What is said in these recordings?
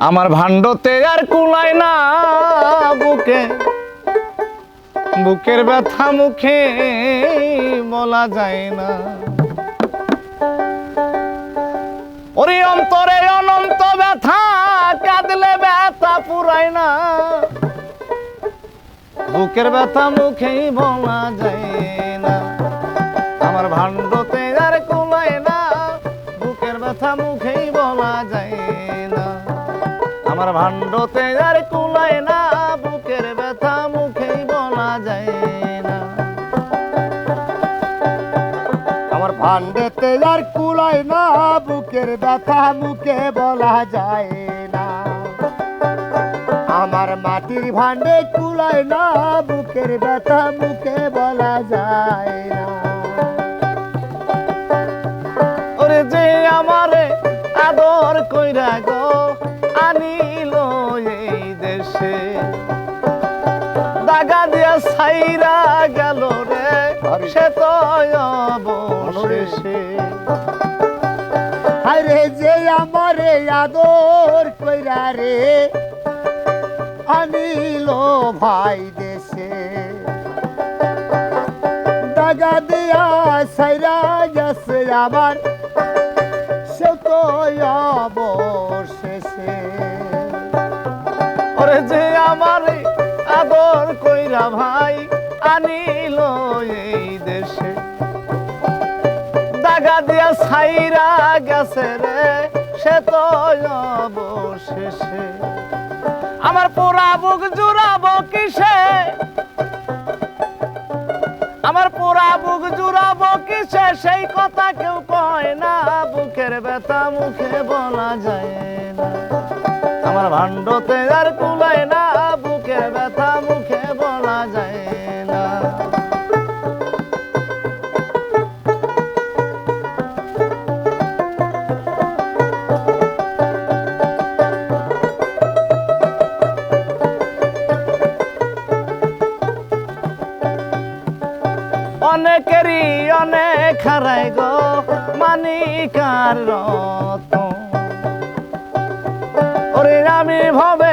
আমার ভাণ্ডতে আর কুলায় না বুকে। বুকের ব্যথা মুখে বলা যায় না। ওরে অন্তরে অনন্ত ব্যথা, কাঁদলে ব্যথা পুরায় না। বুকের ব্যথা মুখেই বলা যায় না। আমার ভাণ্ডতে আর কুলায় না, বুকের ব্যথা মুখেই বলা যায় না। আমার ভান্ডেতে আর কুলায় না, বুকের ব্যথা মুখে বলা যায় না। আমার মাটির ভান্ডে কুলায় না, বুকের ব্যথা মুখে বলা যায় না। ওরে যে আমারে আদর কইরা সে অবশেষে। আরে যে আমারে আদর কইরা রে, আনিল ভাই দেশে। দাগা দিয়া গেছে আমার এই দেশে। দাগা দিয়া সাইরা গেছে রে, সে তো অবশেষে। আমার পোড়া বুক জুড়াবো কিসে? আমার পোড়া বুক জুড়াবো কিসে? সেই কথা কেউ কয় না, বুকের ব্যথা মুখে বলা যায় না। আমার ভাণ্ডতে আর মানিকার রত ওরে আমি ভবে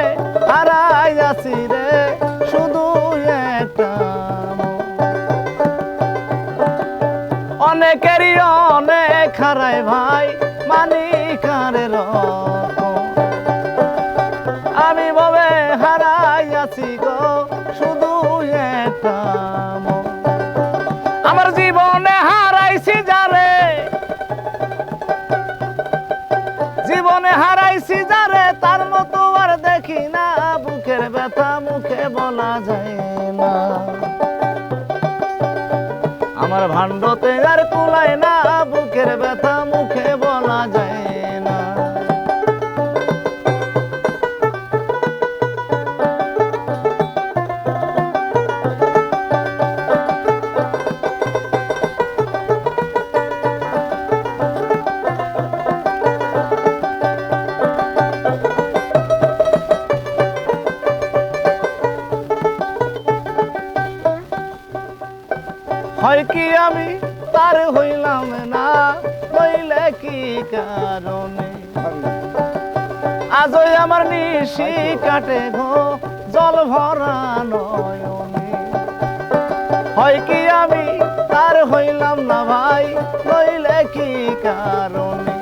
বলা যায় না। আমার ভান্ডতে আর কুলায় না বুকের ব্যথা মুখে হয় কি আমি তার হইলাম না? নইলে কি কারণে? আজই আমার নিশি কাটে গো, জল ভরা নয়নে। হয় কি আমি তার হইলাম না ভাই, নইলে কি কারণে?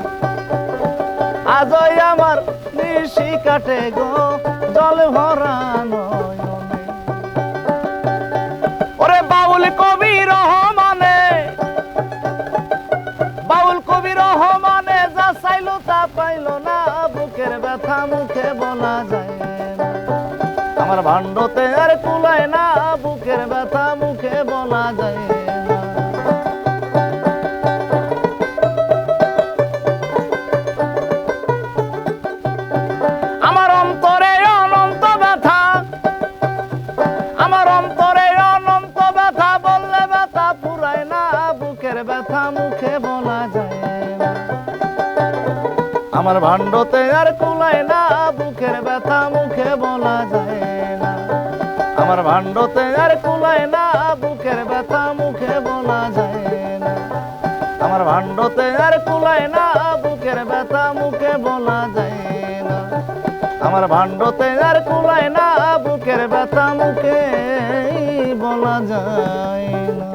আজই আমার নিশি কাটে গো, জল ভরা পাইলো না, বুকের ব্যথা মুখে বলা যায় আমার ভাণ্ডতে আর কুলায় না, বুকের ব্যথা মুখে বলা যায় আমার ভাণ্ডতে আর কুলায় না, বুকের ব্যথা মুখে বলা যায় না। আমার ভাণ্ডতে আর কুলায় না, বুকের ব্যথা মুখে বলা যায় না। আমার ভাণ্ডতে আর কুলায় না, বুকের ব্যথা মুখে বলা যায় না। আমার ভাণ্ডতে আর কুলায় না, বুকের ব্যথা মুখে বলা যায় না।